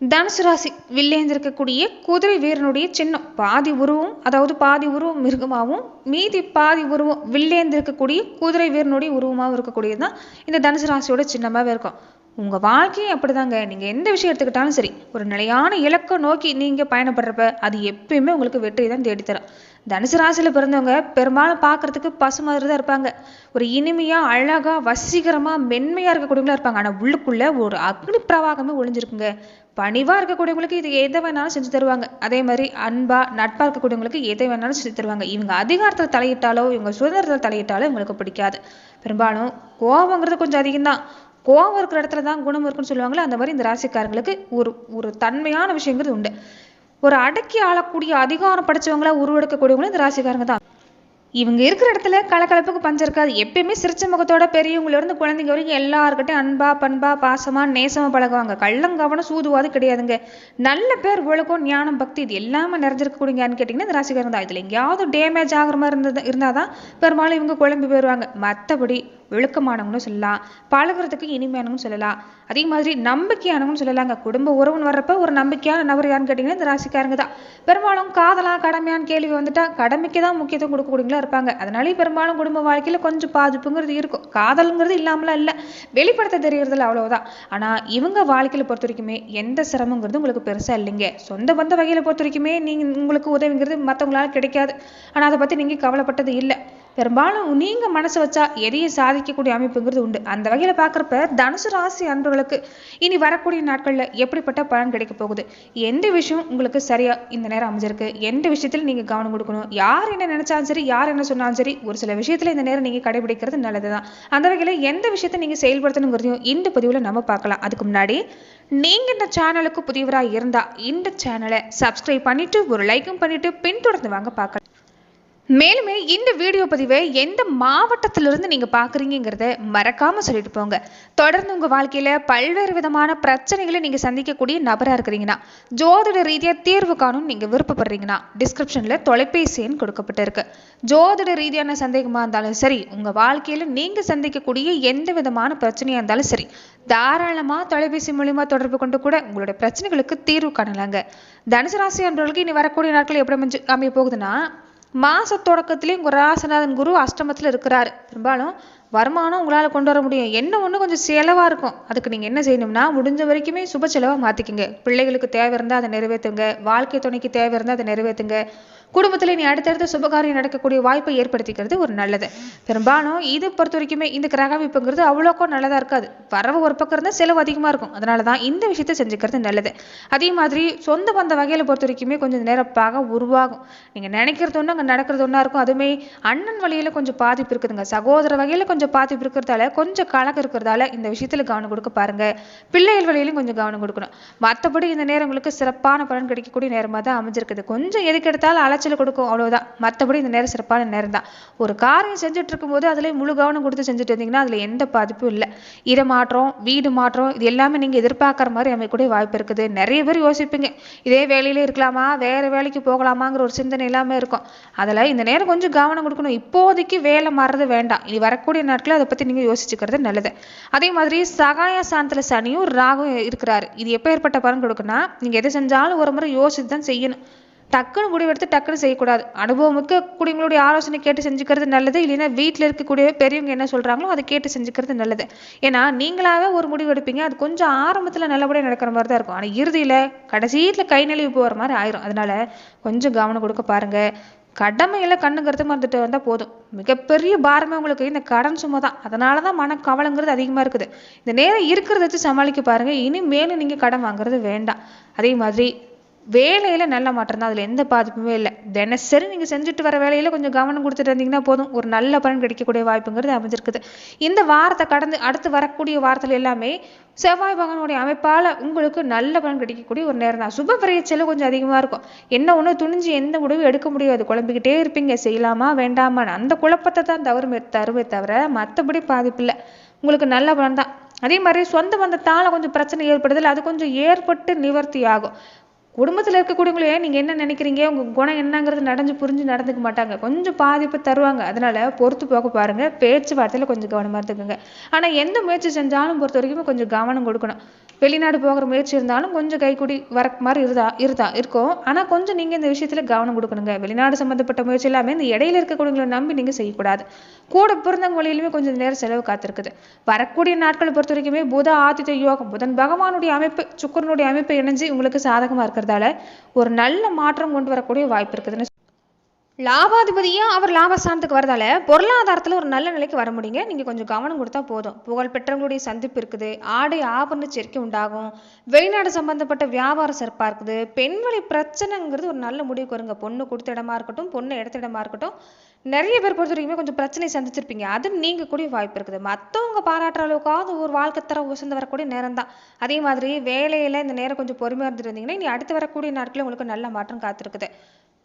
தனுசு ராசி வில்லேந்திருக்கக்கூடிய குதிரை வீரனுடைய சின்னம். பாதி உருவம் அதாவது பாதி உருவம் மிருகமாகவும் மீதி பாதி உருவம் வில்லேந்திருக்கக்கூடிய குதிரை வீரனுடைய உருவமாகவும் இருக்கக்கூடியது தான் இந்த தனுசு ராசியோட சின்னமாகவே இருக்கும். உங்கள் வாழ்க்கையும் அப்படிதாங்க. நீங்கள் எந்த விஷயம் எடுத்துக்கிட்டாலும் சரி ஒரு நிலையான இலக்கை நோக்கி நீங்கள் பயணப்படுறப்ப அது எப்பயுமே உங்களுக்கு வெற்றி தான் தேடித்தரும். தனுசு ராசியில் பிறந்தவங்க பெரும்பாலும் பார்க்கறதுக்கு பசு மாதிரி தான் இருப்பாங்க. ஒரு இனிமையாக அழகாக வசீகரமாக மென்மையாக இருக்கக்கூடியவங்களா இருப்பாங்க. ஆனால் உள்ளுக்குள்ளே ஒரு அக்னி பிரவாகமே ஒளிஞ்சிருக்குங்க. பணிவாக இருக்கக்கூடியவங்களுக்கு இது எதை வேணாலும் செஞ்சு தருவாங்க. அதே மாதிரி அன்பா நட்பாக இருக்கக்கூடியவங்களுக்கு எதை வேணாலும் செஞ்சு தருவாங்க. இவங்க அதிகாரத்தில் தலையிட்டாலோ இவங்க சுதந்திரத்தில் தலையிட்டாலோ இவங்களுக்கு பிடிக்காது. பெரும்பாலும் கோபங்கிறது கொஞ்சம் அதிகம்தான். கோபம் இருக்கிற இடத்துல தான் குணம் இருக்குன்னு சொல்லுவாங்களே அந்த மாதிரி இந்த ராசிக்காரங்களுக்கு ஒரு ஒரு தன்மையான விஷயங்கிறது உண்டு. ஒரு அடக்கி ஆளக்கூடிய அதிகாரம் படைச்சவங்களா உருவெடுக்கக்கூடியவங்களும் இந்த ராசிக்காரங்க தான். இவங்க இருக்கிற இடத்துல கலக்கலப்புக்கு பஞ்சம் இருக்காது. எப்பயுமே சிரிச்ச முகத்தோட பெரியவங்கள இருந்து குழந்தைங்க வரைக்கும் எல்லாருக்கிட்டையும் அன்பா பண்பா பாசமா நேசமா பழகுவாங்க. கள்ளங்கவனம் சூதுவாது கிடையாதுங்க. நல்ல பேர் ஒழுக்கம் ஞானம் பக்தி இது எல்லாமே நிறைஞ்சிருக்கக்கூடியங்கன்னு கேட்டிங்கன்னா இந்த ராசிக்காரங்க தான். இதில் எங்கேயாவது டேமேஜ் ஆகிற மாதிரி இருந்தது தான் பெரும்பாலும் இவங்க குழம்பு போயிடுவாங்க மற்றபடி விழுக்கமானவங்களும் சொல்லலாம். பழகுறதுக்கு இனிமையானவங்க சொல்லலாம். அதே மாதிரி நம்பிக்கையானவங்க சொல்லலாங்க. குடும்ப உறவுன்னு வர்றப்ப ஒரு நம்பிக்கையான நபர் யாருன்னு கேட்டிங்கன்னா இந்த ராசிக்காரங்க தான். பெரும்பாலும் காதலா கடமையான கேள்வி வந்துட்டா கடமைக்கு தான் முக்கியத்துவம் கொடுக்கக்கூடியவங்களா இருப்பாங்க. அதனாலே பெரும்பாலும் குடும்ப வாழ்க்கையில் கொஞ்சம் பாதிப்புங்கிறது இருக்கும். காதலுங்கிறது இல்லாமலாம் இல்லை. வெளிப்படுத்த தெரியறதில்ல அவ்வளவுதான். ஆனால் இவங்க வாழ்க்கையில் பொறுத்த வரைக்குமே எந்த சிரமங்கிறது உங்களுக்கு பெருசாக இல்லைங்க. சொந்த பந்த வகையில் பொறுத்த வரைக்குமே நீங்கள் உங்களுக்கு உதவிங்கிறது மற்றவங்களால கிடைக்காது. ஆனால் அதை பற்றி நீங்கள் கவலைப்பட்டது இல்லை. பெரும்பாலும் நீங்க மனசு வச்சா எதையும் சாதிக்கக்கூடிய அமைப்புங்கிறது உண்டு. அந்த வகையில பாக்குறப்ப தனுசு ராசி அன்பர்களுக்கு இனி வரக்கூடிய நாட்கள்ல எப்படிப்பட்ட பலன் கிடைக்க போகுது? எந்த விஷயம் உங்களுக்கு சரியா இந்த நேரம் அமைஞ்சிருக்கு? எந்த விஷயத்துல நீங்க கவனம் கொடுக்கணும்? யார் என்ன நினைச்சாலும் சரி யார் என்ன சொன்னாலும் சரி ஒரு சில விஷயத்துல இந்த நேரம் நீங்க கடைபிடிக்கிறது நல்லதுதான். அந்த வகையில எந்த விஷயத்த நீங்க செயல்படுத்தணுங்கிறதையும் இந்த பதிவுல நம்ம பார்க்கலாம். அதுக்கு முன்னாடி நீங்க இந்த சேனலுக்கு புதியவராக இருந்தா இந்த சேனலை சப்ஸ்கிரைப் பண்ணிட்டு ஒரு லைக்கும் பண்ணிட்டு பின்தொடர்ந்து வாங்க பார்க்கலாம். மேலுமே இந்த வீடியோ பதிவை எந்த மாவட்டத்திலிருந்து நீங்கள் பார்க்குறீங்கிறத மறக்காமல் சொல்லிட்டு போங்க. தொடர்ந்து உங்கள் வாழ்க்கையில் பல்வேறு விதமான பிரச்சனைகளை நீங்கள் சந்திக்கக்கூடிய நபராக இருக்கிறீங்கன்னா ஜோதிட ரீதியாக தீர்வு காணும் நீங்கள் விருப்பப்படுறீங்கன்னா டிஸ்கிரிப்ஷனில் தொலைபேசி எண் கொடுக்கப்பட்டிருக்கு. ஜோதிட ரீதியான சந்தேகமாக இருந்தாலும் சரி உங்கள் வாழ்க்கையில் நீங்கள் சந்திக்கக்கூடிய எந்த விதமான பிரச்சனையாக இருந்தாலும் சரி தாராளமாக தொலைபேசி மூலிமா தொடர்பு கொண்டு கூட உங்களுடைய பிரச்சனைகளுக்கு தீர்வு காணலாங்க. தனுசு ராசி அன்றவர்களுக்கு இனி வரக்கூடிய நாட்கள் எப்படி அமைஞ்சு அமைய போகுதுன்னா மாத தொடக்கத்திலேயும் உங்கள் ராசநாதன் குரு அஷ்டமத்தில் இருக்கிறார். பெரும்பாலும் வருமானம் உங்களால் கொண்டு வர முடியும். என்ன ஒன்று கொஞ்சம் செலவாக இருக்கும். அதுக்கு நீங்கள் என்ன செய்யணும்னா முடிஞ்ச வரைக்குமே சுப செலவாக மாற்றிக்கிங்க பிள்ளைகளுக்கு தேவை இருந்தால் அதை நிறைவேற்றுங்க வாழ்க்கை துணைக்கு தேவை இருந்தால் அதை நிறைவேற்றுங்க குடும்பத்தில் நீ அடுத்தடுத்த சுபகாரியம் நடக்கக்கூடிய வாய்ப்பை ஏற்படுத்திக்கிறது ஒரு நல்லது. பெரும்பாலும் இது பொறுத்த வரைக்குமே இந்த கிரகவிப்புங்கிறது அவ்வளோக்கும் நல்லதாக இருக்காது. வரவு ஒரு பக்கம் இருந்தால் செலவு அதிகமாக இருக்கும். அதனால தான் இந்த விஷயத்த செஞ்சுக்கிறது நல்லது. அதே மாதிரி சொந்த பந்த வகையில் பொறுத்த வரைக்குமே கொஞ்சம் நேரப்பாக உருவாகும். நீங்கள் நினைக்கிறது ஒன்று அங்கே நடக்கிறது ஒன்றா இருக்கும். அதுவுமே அண்ணன் வழியில் கொஞ்சம் பாதிப்பு இருக்குதுங்க. சகோதர வகையில் கொஞ்சம் பாதிப்பு இருக்கிறதால கொஞ்சம் கலக்கம் இருக்கிறதால இந்த விஷயத்தில் கவனம் கொடுக்க பாருங்க. பிள்ளைகள் வழியிலும் கொஞ்சம் கவனம் கொடுக்கணும். மற்றபடி இந்த நேரம் உங்களுக்கு சிறப்பான பலன் கிடைக்கக்கூடிய நேரமாக தான் அமைஞ்சிருக்குது. கொஞ்சம் எதுக்கு எடுத்தாலும் அலைச்சல் கொடுக்கும் அவ்வளவுதான். மற்றபடி இந்த நேரம் சிறப்பான நேரம் தான். ஒரு காரியம் செஞ்சுட்டு இருக்கும்போது அதில் முழு கவனம் கொடுத்து செஞ்சுட்டு இருந்தீங்கன்னா அதில் எந்த பாதிப்பும் இல்லை. இதை மாற்றம் வீடு மாற்றம் இது எல்லாமே நீங்க எதிர்பார்க்குற மாதிரி அமையக்கூடிய வாய்ப்பு இருக்குது. நிறைய பேர் யோசிப்பீங்க இதே வேலையிலே இருக்கலாமா வேற வேலைக்கு போகலாமாங்கிற ஒரு சிந்தனை எல்லாமே இருக்கும். அதில் இந்த நேரம் கொஞ்சம் கவனம் கொடுக்கணும். இப்போதைக்கு வேலை மாறுறது வேண்டாம். இனி வரக்கூடிய நாட்களில் அதை பற்றி நீங்கள் யோசிச்சுக்கிறது நல்லது. அதே மாதிரி சகாய சாந்தத்தில் சனியும் ராகும் இருக்கிறாரு. இது எப்போ ஏற்பட்ட பலன் கொடுக்குன்னா நீங்கள் எதை செஞ்சாலும் ஒரு முறை யோசித்து தான் செய்யணும். டக்குன்னு முடிவெடுத்து டக்குன்னு செய்யக்கூடாது. அனுபவமிக்க குடிங்களுடைய ஆலோசனை கேட்டு செஞ்சுக்கிறது நல்லது. இல்லைன்னா வீட்டில் இருக்கக்கூடிய பெரியவங்க என்ன சொல்கிறாங்களோ அதை கேட்டு செஞ்சுக்கிறது நல்லது. ஏன்னா நீங்களாவே ஒரு முடிவு எடுப்பீங்க. அது கொஞ்சம் ஆரம்பத்தில் நல்லபடியாக நடக்கிற மாதிரி தான் இருக்கும். ஆனால் இறுதியில் கடைசியில் கை நழுவி போகிற மாதிரி ஆயிரும். அதனால கொஞ்சம் கவனம் கொடுக்க பாருங்க. கடமையில் கண்ணுங்கிறது மறந்துட்டு வந்தால் போதும். மிகப்பெரிய பாரமே உங்களுக்கு. இந்த கடன் சும்மா தான் அதனால தான் மன கவலைங்கிறது அதிகமாக இருக்குது. இந்த நேரம் இருக்கிறத வச்சு சமாளிக்க பாருங்கள் இனிமேலும் நீங்கள் கடன் வாங்குறது வேண்டாம். அதே மாதிரி வேலையில் நல்ல மாற்றம் தான். எந்த பாதிப்புமே இல்லை. தினசரி நீங்கள் செஞ்சுட்டு வர வேலையில் கொஞ்சம் கவனம் கொடுத்துட்டு இருந்தீங்கன்னா போதும். ஒரு நல்ல பலன் கிடைக்கக்கூடிய வாய்ப்புங்கிறது அமைஞ்சிருக்குது. இந்த வாரத்தை கடந்து அடுத்து வரக்கூடிய வாரத்தில் எல்லாமே செவ்வாய் பகவானுடைய அமைப்பால் உங்களுக்கு நல்ல பலன் கிடைக்கக்கூடிய ஒரு நேரம் தான். சுப விரைச்சலும் கொஞ்சம் அதிகமாக இருக்கும். என்ன ஒன்று துணிஞ்சு எந்த முடிவும் எடுக்க முடியாது. குழம்பிக்கிட்டே இருப்பீங்க. செய்யலாமா வேண்டாமான்னு அந்த குழப்பத்தை தான் தவறுமே தருமே தவிர மற்றபடி பாதிப்பு இல்லை. உங்களுக்கு நல்ல பலன் தான். அதே மாதிரி சொந்த பந்தத்தால கொஞ்சம் பிரச்சனை ஏற்படுதல் அது கொஞ்சம் ஏற்பட்டு நிவர்த்தி ஆகும். குடும்பத்தில் இருக்கக்கூடியவங்களே நீங்கள் என்ன நினைக்கிறீங்க? உங்கள் குணம் என்னங்கிறது நடந்து புரிஞ்சு நடந்துக்க மாட்டாங்க. கொஞ்சம் பாதிப்பு தருவாங்க. அதனால பொறுத்து போக பாருங்க. பேச்சுவார்த்தையில் கொஞ்சம் கவனமாக இருந்துக்குங்க. ஆனால் எந்த முயற்சி செஞ்சாலும் பொறுத்த வரைக்கும் கொஞ்சம் கவனம் கொடுக்கணும். வெளிநாடு போகிற முயற்சி இருந்தாலும் கொஞ்சம் கைக்கூடி வர மாதிரி இருந்தா இருந்தா இருக்கும். ஆனால் கொஞ்சம் நீங்கள் இந்த விஷயத்தில் கவனம் கொடுக்கணுங்க. வெளிநாடு சம்மந்தப்பட்ட முயற்சி எல்லாமே இந்த இடையில இருக்கக்கூடியவங்களை நம்பி நீங்கள் செய்யக்கூடாது. கூட பிறந்தவங்க வழியிலுமே கொஞ்சம் நேரம் செலவு காத்திருக்குது. வரக்கூடிய நாட்களை பொறுத்த வரைக்குமே புத ஆதித்ய யோகம் புதன் பகவானுடைய அமைப்பு சுக்கரனுடைய அமைப்பு இணைஞ்சு உங்களுக்கு சாதகமாக இருக்கிறதால ஒரு நல்ல மாற்றம் கொண்டு வரக்கூடிய வாய்ப்பு இருக்குதுன்னு லாபாதிபதியாக அவர் லாபஸ்தானத்துக்கு வரதால பொருளாதாரத்தில் ஒரு நல்ல நிலைக்கு வர முடியுங்க. நீங்கள் கொஞ்சம் கவனம் கொடுத்தா போதும். புகழ் பெற்றவங்களுடைய சந்திப்பு இருக்குது. ஆடை ஆபரண சேர்க்கை உண்டாகும். வெளிநாடு சம்பந்தப்பட்ட வியாபாரம் சிறப்பாக இருக்குது. பெண்வழி பிரச்சனைங்கிறது ஒரு நல்ல முடிவுக்கு வருங்க. பொண்ணு கொடுத்த இடமா இருக்கட்டும் பொண்ணு எடுத்த இடமா இருக்கட்டும் நிறைய பேர் பொறுத்த வரைக்குமே கொஞ்சம் பிரச்சனை சந்திச்சிருப்பீங்க. அது நீங்கள் கூடிய வாய்ப்பு இருக்குது. மற்றவங்க பாராட்டுற அளவுக்காவது ஒரு வாழ்க்கை தர உசந்து வரக்கூடிய நேரம் தான் அதே மாதிரி வேலையில் இந்த நேரம் கொஞ்சம் பொறுமையாக இருந்துட்டு இருந்தீங்கன்னா இனி அடுத்து வரக்கூடிய நாட்களில் உங்களுக்கு நல்ல மாற்றம் காத்திருக்குது.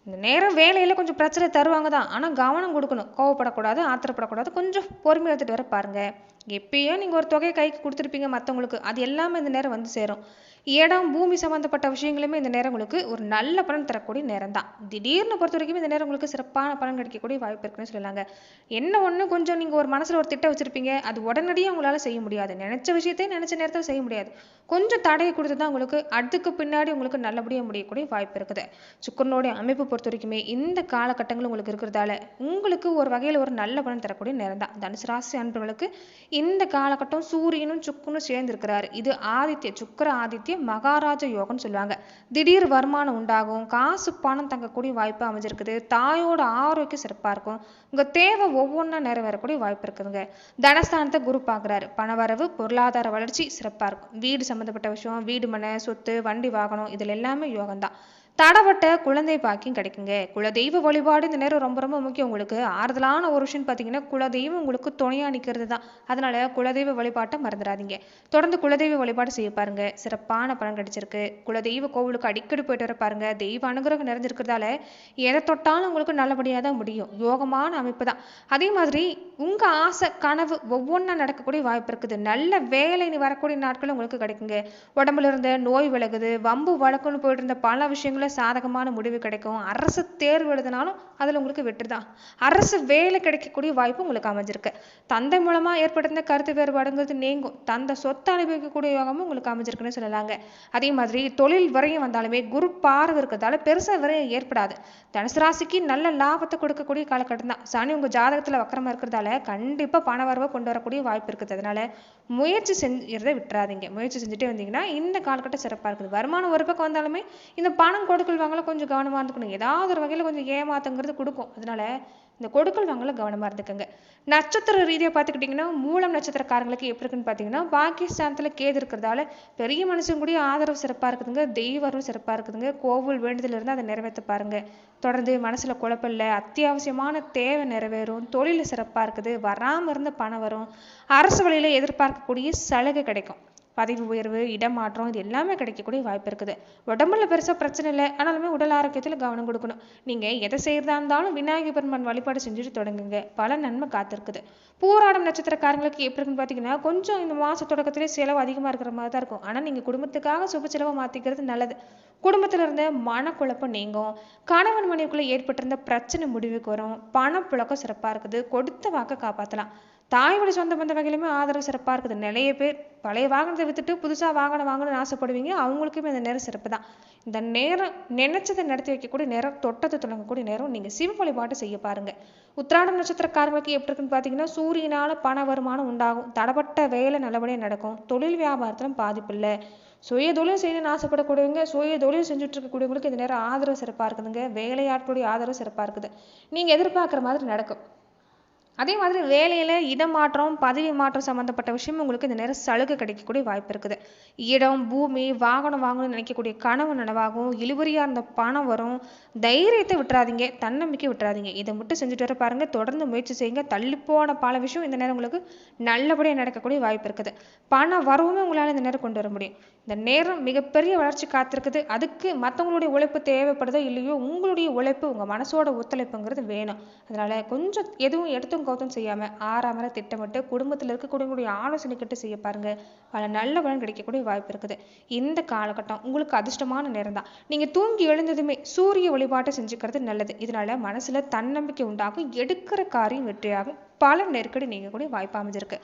இந்த நேரம் வேலையில் கொஞ்சம் பிரச்சனை தருவாங்க தான் ஆனால் கவனம் கொடுக்கணும். கோவப்படக்கூடாது ஆத்திரப்படக்கூடாது. கொஞ்சம் பொறுமையாக எடுத்துகிட்டு வர பாருங்கள் எப்பயும் நீங்கள் ஒரு தொகையை கைக்கு கொடுத்துருப்பீங்க மற்றவங்களுக்கு அது எல்லாமே இந்த நேரம் வந்து சேரும். இடம் பூமி சம்மந்தப்பட்ட விஷயங்களுமே இந்த நேரம் உங்களுக்கு ஒரு நல்ல பலன் தரக்கூடிய நேரம் தான் திடீர்னு பொறுத்த வரைக்கும் இந்த நேரம் உங்களுக்கு சிறப்பான பலன் கிடைக்கக்கூடிய வாய்ப்பு இருக்குன்னு சொல்லலாங்க. என்ன ஒன்று கொஞ்சம் நீங்கள் ஒரு மனசில் ஒரு திட்டம் வச்சுருப்பீங்க. அது உடனடியாக உங்களால் செய்ய முடியாது. நினச்ச விஷயத்தையும் நினச்ச நேரத்தில் செய்ய முடியாது. கொஞ்சம் தடையை கொடுத்து தான் உங்களுக்கு அதுக்கு பின்னாடி உங்களுக்கு நல்லபடியாக முடியக்கூடிய வாய்ப்பு இருக்குது. சுக்கரனுடைய அமைப்பு பொறுத்த வரைக்குமே இந்த காலகட்டங்கள் உங்களுக்கு இருக்கிறதால உங்களுக்கு ஒரு வகையில் ஒரு நல்ல பலன் தரக்கூடிய நேரம் தான். தனுசு ராசி அன்பர்களுக்கு இந்த காலகட்டம் சூரியனும் சுக்கனும் சேர்ந்து இருக்கிறாரு இது ஆதித்ய சுக்கர ஆதித்ய மகாராஜ யோகம்னு சொல்லுவாங்க. திடீர் வருமானம் உண்டாகும் காசு பணம் தங்கக்கூடிய வாய்ப்பு அமைஞ்சிருக்குது. தாயோட ஆரோக்கியம் சிறப்பாக இருக்கும். உங்கள் தேவை ஒவ்வொன்றா நிறைவேறக்கூடிய வாய்ப்பு இருக்குதுங்க. தனஸ்தானத்தை குரு பார்க்குறாரு. பணவரவு பொருளாதார வளர்ச்சி சிறப்பாக இருக்கும். வீடு சம்மந்தப்பட்ட விஷயம் வீடு மனை சொத்து வண்டி வாகனம் இதில் எல்லாமே யோகம்தான். தடவட்ட குழந்தை பாக்கியம் கிடைக்குங்க. குலதெய்வ வழிபாடு இந்த நேரம் ரொம்ப ரொம்ப முக்கியம் உங்களுக்கு. ஆறுதலான ஒரு விஷயம் பார்த்தீங்கன்னா குலதெய்வம் உங்களுக்கு துணையா நிற்கிறது தான். அதனால குலதெய்வ வழிபாட்டை மறந்துடாதீங்க. தொடர்ந்து குலதெய்வ வழிபாடு செய்ய பாருங்க. சிறப்பான பலன் கிடைச்சிருக்கு. குலதெய்வ கோவிலுக்கு அடிக்கடி போயிட்டு வர பாருங்க. தெய்வ அனுகிரகம் நிறைஞ்சிருக்கிறதால எதை தொட்டாலும் உங்களுக்கு நல்லபடியாக தான் முடியும். யோகமான அமைப்பு தான். அதே மாதிரி உங்க ஆசை கனவு ஒவ்வொன்றா நடக்கக்கூடிய வாய்ப்பு இருக்குது. நல்ல வேலை நீ வரக்கூடிய நாட்கள் உங்களுக்கு கிடைக்குங்க. உடம்புல இருந்த நோய் விலகுது. வம்பு வழக்குன்னு போயிட்டு இருந்த பல விஷயங்களும் சாதகமான முடிவு கிடைக்கும். அரசு தேர்வு எழுதினாலும் அதில் உங்களுக்கு வெற்றி தான். அரசு வேலை கிடைக்கக்கூடிய வாய்ப்பு உங்களுக்கு அமைஞ்சிருக்கு. தந்தை மூலமா ஏற்பட்டிருந்த கருத்து வேறுபாடுங்கிறது நீங்கும். தந்தை சொத்து அனுபவிக்கக்கூடிய யோகமும் உங்களுக்கு அமைஞ்சிருக்குன்னு சொல்லலாங்க. அதே மாதிரி தொழில் வரையும் வந்தாலுமே குரு பார்வை இருக்கிறதால பெருசா விரையும் ஏற்படாது. தனுசு ராசிக்கு நல்ல லாபத்தை கொடுக்கக்கூடிய காலகட்டம் தான். சனி உங்க ஜாதகத்துல வக்கரமாக இருக்கிறதால கண்டிப்பா பண வரவை கொண்டு வரக்கூடிய வாய்ப்பு இருக்குது. அதனால முயற்சி செஞ்சுறதை விட்டுறாதீங்க. முயற்சி செஞ்சுட்டே வந்தீங்கன்னா இந்த காலகட்டம் சிறப்பா இருக்குது. வருமானம் ஒரு பக்கம் வந்தாலுமே இந்த பணம் கொடுக்கல் வாங்கலாம் கொஞ்சம் கவனமாக இருந்துக்கணும். ஏதாவது ஒரு வகையில் கொஞ்சம் ஏமாத்தங்கிறது கொடுக்கும். அதனால இந்த கொடுக்கல் வாங்கலாம் கவனமாக இருந்துக்கோங்க. நட்சத்திர ரீதியாக பார்த்துக்கிட்டிங்கன்னா மூலம் நட்சத்திரக்காரங்களுக்கு எப்படி இருக்குன்னு பார்த்தீங்கன்னா பாகிஸ்தானத்தில் கேது இருக்கிறதால பெரிய மனுஷங்க கூட ஆதரவு சிறப்பாக இருக்குதுங்க. தெய்வரும் சிறப்பாக இருக்குதுங்க. கோவில் வேண்டுதல் இருந்தால் அதை நிறைவேற்ற பாருங்க. தொடர்ந்து மனசில் குழப்பம் இல்லை. அத்தியாவசியமான தேவை நிறைவேறும். தொழில் சிறப்பாக இருக்குது. வராமல் இருந்த பணம் வரும். அரசு வழியில் எதிர்பார்க்கக்கூடிய சலுகை கிடைக்கும். பதவி உயர்வு இடமாற்றம் இது எல்லாமே கிடைக்கக்கூடிய வாய்ப்பு இருக்குது. உடம்புல பெருசாக பிரச்சனை இல்லை ஆனாலுமே உடல் ஆரோக்கியத்தில் கவனம் கொடுக்கணும். நீங்கள் எதை செய்கிறதா இருந்தாலும் விநாயகர் பெருமான் வழிபாடு செஞ்சுட்டு தொடங்குங்க. பல நன்மை காத்திருக்குது. பூராடம் நட்சத்திரக்காரங்களுக்கு எப்படி இருக்குன்னு பார்த்தீங்கன்னா கொஞ்சம் இந்த மாத தொடக்கத்திலே செலவு அதிகமாக இருக்கிற மாதிரி தான் இருக்கும். ஆனால் நீங்கள் குடும்பத்துக்காக சுப செலவை மாற்றிக்கிறது நல்லது. குடும்பத்தில் இருந்த மனக்குழப்பம் நீங்கும். கணவன் மனைவிக்குள்ளே ஏற்பட்டிருந்த பிரச்சனை முடிவுக்கு வரும். பணப்புழக்கம் சிறப்பாக இருக்குது. கொடுத்த வாக்க காப்பாற்றலாம் தாய் வழி சொந்த பந்த வகையிலுமே ஆதரவு சிறப்பாக இருக்குது. நிறைய பேர் பழைய வாகனத்தை வித்துட்டு புதுசாக வாகனம் வாங்கணும்னு ஆசைப்படுவீங்க. அவங்களுக்குமே இந்த நேரம் சிறப்பு தான். இந்த நேரம் நினைச்சதை நடத்தி வைக்கக்கூடிய நேரம் தொட்டத்தை தொடங்கக்கூடிய நேரம் நீங்கள் சிவ வழிபாட்டு செய்ய பாருங்கள் உத்திராடம் நட்சத்திரக்காரங்களுக்கு எப்படி இருக்குன்னு பார்த்தீங்கன்னா சூரியனால பண வருமானம் உண்டாகும். தடப்பட்ட வேலை நல்லபடியாக நடக்கும். தொழில் வியாபாரத்திலும் பாதிப்பு இல்லை. சுய தொழில் செய்யணும்னு ஆசைப்படக்கூடியவங்க சுய தொழில் செஞ்சுட்டு இருக்கக்கூடியவங்களுக்கு இந்த நேரம் ஆதரவு சிறப்பாக இருக்குதுங்க. வேலையாட்களுடைய ஆதரவு சிறப்பாக இருக்குது. நீங்கள் எதிர்பார்க்குற மாதிரி நடக்கும். அதே மாதிரி வேலையில் இடமாற்றம் பதவி மாற்றம் சம்மந்தப்பட்ட விஷயம் உங்களுக்கு இந்த நேரம் சலுகை கிடைக்கக்கூடிய வாய்ப்பு இருக்குது. இடம் பூமி வாகனம் வாங்கணும்னு நினைக்கக்கூடிய கனவு நனவாகும். இழுவரியாக இருந்த பணம் வரும். தைரியத்தை விட்டுறாதீங்க தன்னம்பிக்கை விட்டுறாதீங்க. இதை மட்டும் செஞ்சுட்டு வர பாருங்க தொடர்ந்து முயற்சி செய்யுங்க. தள்ளி போன பல விஷயம் இந்த நேரம் உங்களுக்கு நல்லபடியாக நடக்கக்கூடிய வாய்ப்பு இருக்குது. பண வரவுமே உங்களால் இந்த நேரம் கொண்டு வர முடியும். இந்த நேரம் மிகப்பெரிய வளர்ச்சி காத்திருக்குது. அதுக்கு மற்றவங்களுடைய உழைப்பு தேவைப்படுதோ இல்லையோ உங்களுடைய உழைப்பு உங்கள் மனசோட ஒத்துழைப்புங்கிறது வேணும். அதனால் கொஞ்சம் எதுவும் எடுத்து எடுத்தும் கௌத்தம் செய்யாம ஆறாமற திட்டமிட்டு குடும்பத்தில் இருக்கக்கூடிய ஆலோசனை கிட்ட செய்ய பாருங்க. பல நல்ல பலன் கிடைக்கக்கூடிய வாய்ப்பு இருக்குது. இந்த காலகட்டம் உங்களுக்கு அதிர்ஷ்டமான நேரம் தான். நீங்க தூங்கி எழுந்ததுமே சூரிய வழிபாட்டை செஞ்சுக்கிறது நல்லது. இதனால மனசுல தன்னம்பிக்கை உண்டாகும். எடுக்கிற காரியம் வெற்றியாகும். பல நெருக்கடி நீங்கக்கூடிய வாய்ப்பு அமைஞ்சிருக்கு.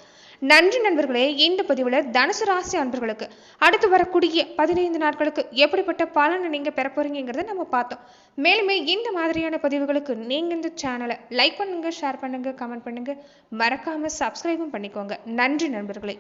நன்றி நண்பர்களே இந்த பதிவில் தனுசு ராசி அன்பர்களுக்கு அடுத்து வரக்கூடிய பதினைந்து நாட்களுக்கு எப்படிப்பட்ட பலனை நீங்கள் பெற போறீங்கிறத நம்ம பார்த்தோம். மேலுமே இந்த மாதிரியான பதிவுகளுக்கு நீங்கள் இந்த சேனலை லைக் பண்ணுங்கள் ஷேர் பண்ணுங்கள் கமெண்ட் பண்ணுங்கள் மறக்காமல் சப்ஸ்கிரைபும் பண்ணிக்கோங்க. நன்றி நண்பர்களே.